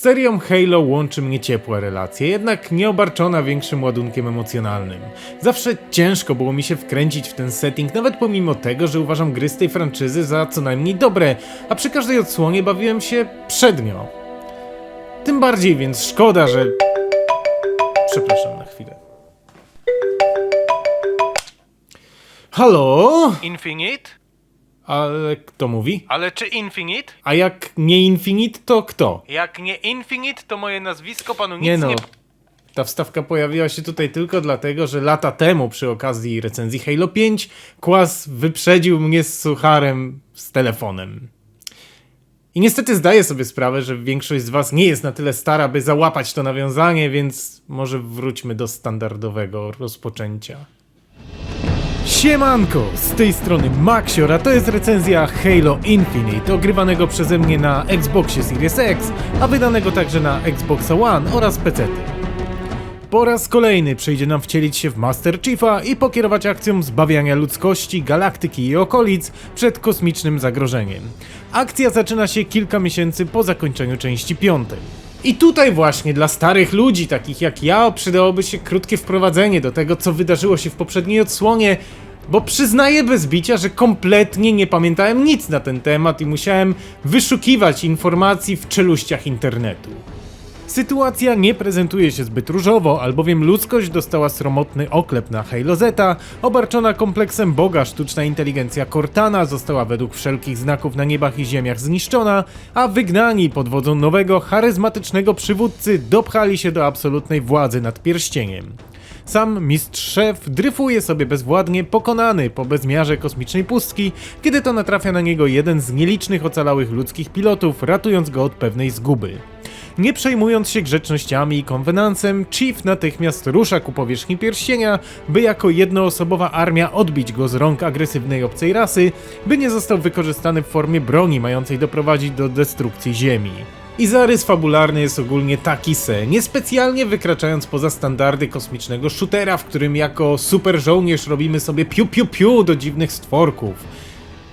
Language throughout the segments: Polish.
serią Halo łączy mnie ciepła relacja, jednak nie obarczona większym ładunkiem emocjonalnym. Zawsze ciężko było mi się wkręcić w ten setting, nawet pomimo tego, że uważam gry z tej franczyzy za co najmniej dobre, a przy każdej odsłonie bawiłem się przednio. Tym bardziej więc szkoda, że... Przepraszam na chwilę. Halo? Infinite? Ale kto mówi? Ale czy Infinite? A jak nie Infinite, to kto? Jak nie Infinite, to moje nazwisko panu nic Nie nie... no. Ta wstawka pojawiła się tutaj tylko dlatego, że lata temu przy okazji recenzji Halo 5 Kłas wyprzedził mnie z sucharem z telefonem. I niestety zdaję sobie sprawę, że większość z was nie jest na tyle stara, by załapać to nawiązanie, więc może wróćmy do standardowego rozpoczęcia. Siemanko, z tej strony Maxior, a to jest recenzja Halo Infinite, ogrywanego przeze mnie na Xboxie Series X, a wydanego także na Xbox One oraz PC. Po raz kolejny przyjdzie nam wcielić się w Master Chiefa i pokierować akcją zbawiania ludzkości, galaktyki i okolic przed kosmicznym zagrożeniem. Akcja zaczyna się kilka miesięcy po zakończeniu części piątej. I tutaj właśnie dla starych ludzi, takich jak ja, przydałoby się krótkie wprowadzenie do tego, co wydarzyło się w poprzedniej odsłonie, bo przyznaję bez bicia, że kompletnie nie pamiętałem nic na ten temat i musiałem wyszukiwać informacji w czeluściach internetu. Sytuacja nie prezentuje się zbyt różowo, albowiem ludzkość dostała sromotny oklep na Halo Zeta, obarczona kompleksem Boga sztuczna inteligencja Cortana została według wszelkich znaków na niebach i ziemiach zniszczona, a wygnani pod wodzą nowego, charyzmatycznego przywódcy dopchali się do absolutnej władzy nad pierścieniem. Sam mistrz szef dryfuje sobie bezwładnie, pokonany po bezmiarze kosmicznej pustki, kiedy to natrafia na niego jeden z nielicznych ocalałych ludzkich pilotów, ratując go od pewnej zguby. Nie przejmując się grzecznościami i konwenansem, Chief natychmiast rusza ku powierzchni pierścienia, by jako jednoosobowa armia odbić go z rąk agresywnej obcej rasy, by nie został wykorzystany w formie broni mającej doprowadzić do destrukcji Ziemi. I zarys fabularny jest ogólnie taki se, niespecjalnie wykraczając poza standardy kosmicznego shootera, w którym jako super żołnierz robimy sobie piu piu piu do dziwnych stworków.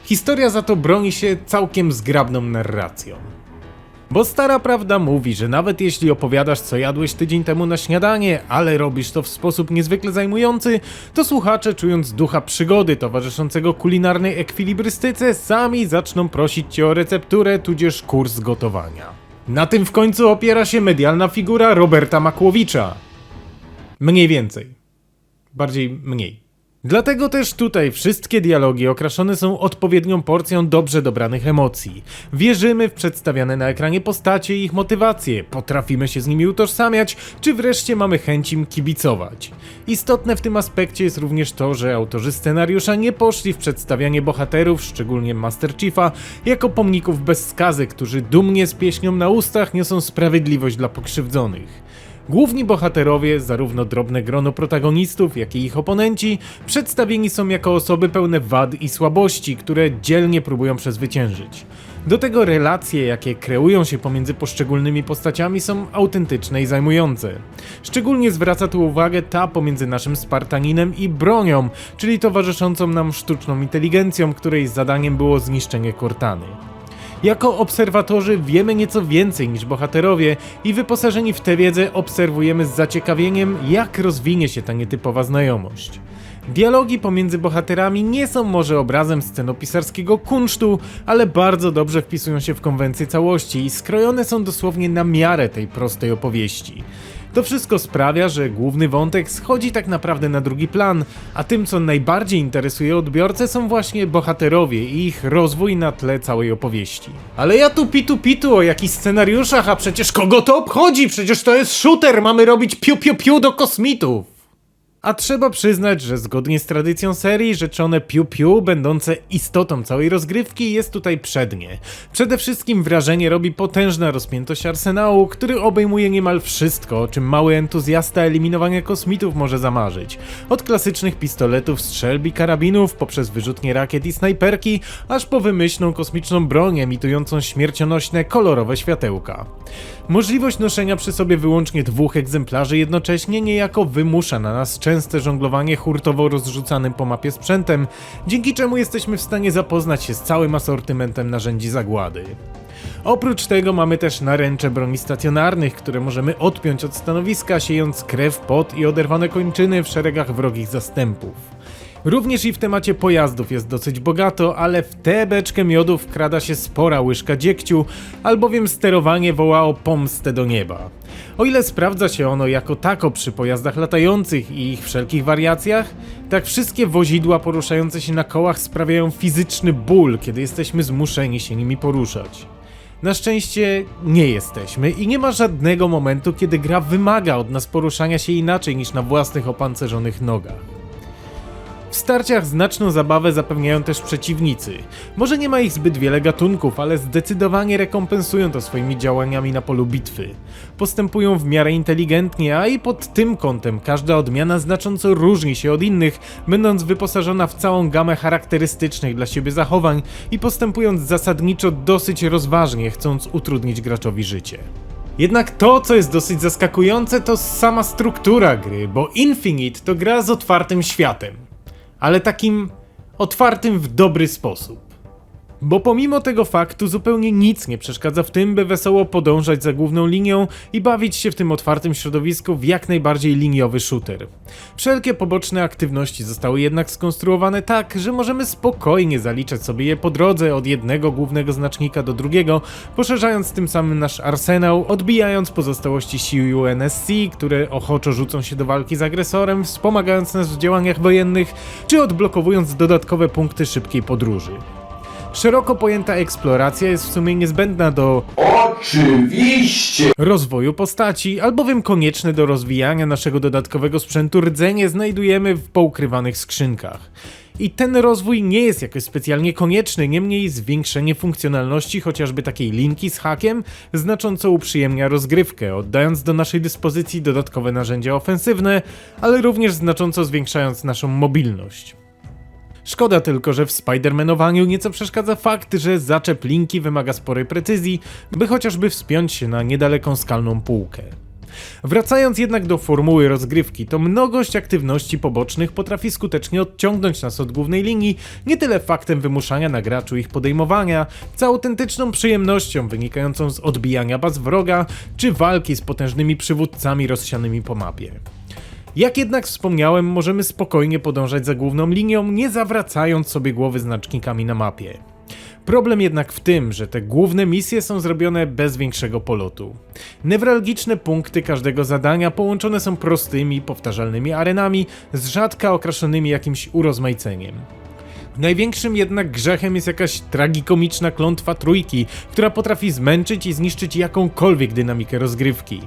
Historia za to broni się całkiem zgrabną narracją. Bo stara prawda mówi, że nawet jeśli opowiadasz co jadłeś tydzień temu na śniadanie, ale robisz to w sposób niezwykle zajmujący, to słuchacze czując ducha przygody towarzyszącego kulinarnej ekwilibrystyce sami zaczną prosić cię o recepturę tudzież kurs gotowania. Na tym w końcu opiera się medialna figura Roberta Makłowicza. Mniej więcej. Bardziej mniej. Dlatego też tutaj wszystkie dialogi okraszone są odpowiednią porcją dobrze dobranych emocji. Wierzymy w przedstawiane na ekranie postacie i ich motywacje, potrafimy się z nimi utożsamiać, czy wreszcie mamy chęć im kibicować. Istotne w tym aspekcie jest również to, że autorzy scenariusza nie poszli w przedstawianie bohaterów, szczególnie Master Chiefa, jako pomników bez skazy, którzy dumnie z pieśnią na ustach niosą sprawiedliwość dla pokrzywdzonych. Główni bohaterowie, zarówno drobne grono protagonistów, jak i ich oponenci, przedstawieni są jako osoby pełne wad i słabości, które dzielnie próbują przezwyciężyć. Do tego relacje, jakie kreują się pomiędzy poszczególnymi postaciami są autentyczne i zajmujące. Szczególnie zwraca tu uwagę ta pomiędzy naszym Spartaninem i bronią, czyli towarzyszącą nam sztuczną inteligencją, której zadaniem było zniszczenie Cortany. Jako obserwatorzy wiemy nieco więcej niż bohaterowie i wyposażeni w tę wiedzę obserwujemy z zaciekawieniem, jak rozwinie się ta nietypowa znajomość. Dialogi pomiędzy bohaterami nie są może obrazem scenopisarskiego kunsztu, ale bardzo dobrze wpisują się w konwencję całości i skrojone są dosłownie na miarę tej prostej opowieści. To wszystko sprawia, że główny wątek schodzi tak naprawdę na drugi plan, a tym, co najbardziej interesuje odbiorcę, są właśnie bohaterowie i ich rozwój na tle całej opowieści. Ale ja tu pitu pitu o jakichś scenariuszach, a przecież kogo to obchodzi? Przecież to jest shooter, mamy robić piu piu piu do kosmitów! A trzeba przyznać, że zgodnie z tradycją serii rzeczone piu-piu, będące istotą całej rozgrywki, jest tutaj przednie. Przede wszystkim wrażenie robi potężna rozpiętość arsenału, który obejmuje niemal wszystko, o czym mały entuzjasta eliminowania kosmitów może zamarzyć. Od klasycznych pistoletów, strzelb i karabinów, poprzez wyrzutnie rakiet i snajperki, aż po wymyślną kosmiczną broń emitującą śmiercionośne, kolorowe światełka. Możliwość noszenia przy sobie wyłącznie dwóch egzemplarzy jednocześnie niejako wymusza na nas częste żonglowanie hurtowo rozrzucanym po mapie sprzętem, dzięki czemu jesteśmy w stanie zapoznać się z całym asortymentem narzędzi zagłady. Oprócz tego mamy też naręcze broni stacjonarnych, które możemy odpiąć od stanowiska, siejąc krew, pot i oderwane kończyny w szeregach wrogich zastępów. Również i w temacie pojazdów jest dosyć bogato, ale w tę beczkę miodu wkrada się spora łyżka dziegciu, albowiem sterowanie woła o pomstę do nieba. O ile sprawdza się ono jako tako przy pojazdach latających i ich wszelkich wariacjach, tak wszystkie wozidła poruszające się na kołach sprawiają fizyczny ból, kiedy jesteśmy zmuszeni się nimi poruszać. Na szczęście nie jesteśmy i nie ma żadnego momentu, kiedy gra wymaga od nas poruszania się inaczej niż na własnych opancerzonych nogach. W starciach znaczną zabawę zapewniają też przeciwnicy. Może nie ma ich zbyt wiele gatunków, ale zdecydowanie rekompensują to swoimi działaniami na polu bitwy. Postępują w miarę inteligentnie, a i pod tym kątem każda odmiana znacząco różni się od innych, będąc wyposażona w całą gamę charakterystycznych dla siebie zachowań i postępując zasadniczo dosyć rozważnie, chcąc utrudnić graczowi życie. Jednak to, co jest dosyć zaskakujące, to sama struktura gry, bo Infinite to gra z otwartym światem ale takim otwartym w dobry sposób. Bo pomimo tego faktu zupełnie nic nie przeszkadza w tym, by wesoło podążać za główną linią i bawić się w tym otwartym środowisku w jak najbardziej liniowy shooter. Wszelkie poboczne aktywności zostały jednak skonstruowane tak, że możemy spokojnie zaliczać sobie je po drodze od jednego głównego znacznika do drugiego, poszerzając tym samym nasz arsenał, odbijając pozostałości sił UNSC, które ochoczo rzucą się do walki z agresorem, wspomagając nas w działaniach wojennych, czy odblokowując dodatkowe punkty szybkiej podróży. Szeroko pojęta eksploracja jest w sumie niezbędna do Oczywiście! rozwoju postaci, albowiem konieczne do rozwijania naszego dodatkowego sprzętu rdzenie znajdujemy w poukrywanych skrzynkach. I ten rozwój nie jest jakoś specjalnie konieczny, niemniej zwiększenie funkcjonalności chociażby takiej linki z hakiem znacząco uprzyjemnia rozgrywkę, oddając do naszej dyspozycji dodatkowe narzędzia ofensywne, ale również znacząco zwiększając naszą mobilność. Szkoda tylko, że w Spider-Manowaniu nieco przeszkadza fakt, że zaczep linki wymaga sporej precyzji, by chociażby wspiąć się na niedaleką skalną półkę. Wracając jednak do formuły rozgrywki, to mnogość aktywności pobocznych potrafi skutecznie odciągnąć nas od głównej linii, nie tyle faktem wymuszania na graczu ich podejmowania, co autentyczną przyjemnością wynikającą z odbijania baz wroga, czy walki z potężnymi przywódcami rozsianymi po mapie. Jak jednak wspomniałem, możemy spokojnie podążać za główną linią, nie zawracając sobie głowy znacznikami na mapie. Problem jednak w tym, że te główne misje są zrobione bez większego polotu. Newralgiczne punkty każdego zadania połączone są prostymi, powtarzalnymi arenami z rzadka okraszonymi jakimś urozmaiceniem. Największym jednak grzechem jest jakaś tragikomiczna klątwa trójki, która potrafi zmęczyć i zniszczyć jakąkolwiek dynamikę rozgrywki.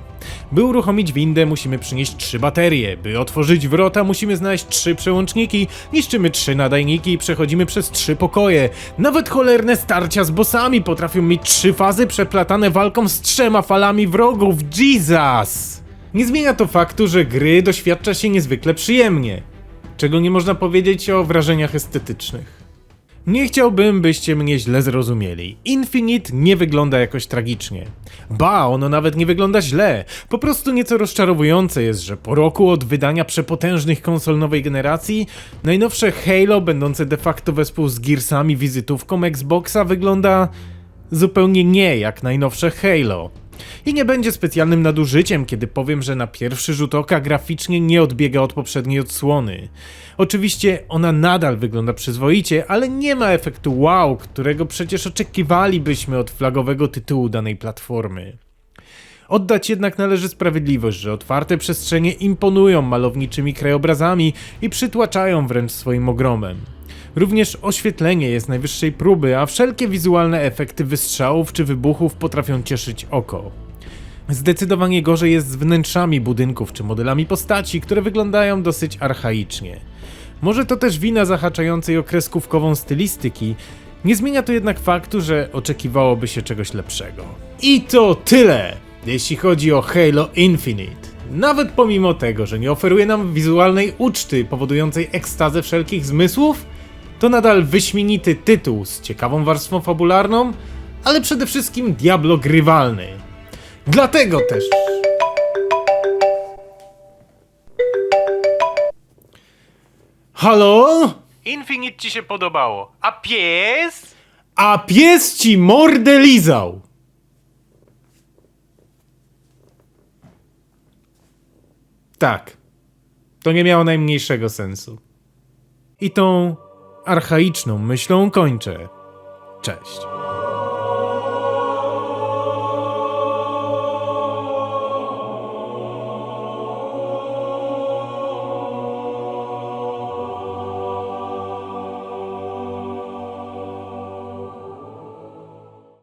By uruchomić windę musimy przynieść trzy baterie, by otworzyć wrota musimy znaleźć trzy przełączniki, niszczymy trzy nadajniki i przechodzimy przez trzy pokoje. Nawet cholerne starcia z bossami potrafią mieć trzy fazy przeplatane walką z trzema falami wrogów. Jesus! Nie zmienia to faktu, że gry doświadcza się niezwykle przyjemnie czego nie można powiedzieć o wrażeniach estetycznych. Nie chciałbym, byście mnie źle zrozumieli. Infinite nie wygląda jakoś tragicznie. Ba, ono nawet nie wygląda źle. Po prostu nieco rozczarowujące jest, że po roku od wydania przepotężnych konsol nowej generacji, najnowsze Halo, będące de facto wespół z Gearsami wizytówką Xboxa, wygląda zupełnie nie jak najnowsze Halo. I nie będzie specjalnym nadużyciem, kiedy powiem, że na pierwszy rzut oka graficznie nie odbiega od poprzedniej odsłony. Oczywiście ona nadal wygląda przyzwoicie, ale nie ma efektu wow, którego przecież oczekiwalibyśmy od flagowego tytułu danej platformy. Oddać jednak należy sprawiedliwość, że otwarte przestrzenie imponują malowniczymi krajobrazami i przytłaczają wręcz swoim ogromem. Również oświetlenie jest najwyższej próby, a wszelkie wizualne efekty wystrzałów czy wybuchów potrafią cieszyć oko. Zdecydowanie gorzej jest z wnętrzami budynków czy modelami postaci, które wyglądają dosyć archaicznie. Może to też wina zahaczającej o kreskówkową stylistyki, nie zmienia to jednak faktu, że oczekiwałoby się czegoś lepszego. I to tyle, jeśli chodzi o Halo Infinite. Nawet pomimo tego, że nie oferuje nam wizualnej uczty powodującej ekstazę wszelkich zmysłów, to nadal wyśmienity tytuł z ciekawą warstwą fabularną, ale przede wszystkim diablo grywalny. Dlatego też. Halo? Infinite ci się podobało. A pies? A pies ci mordę lizał! Tak. To nie miało najmniejszego sensu. I tą archaiczną myślą kończę. Cześć.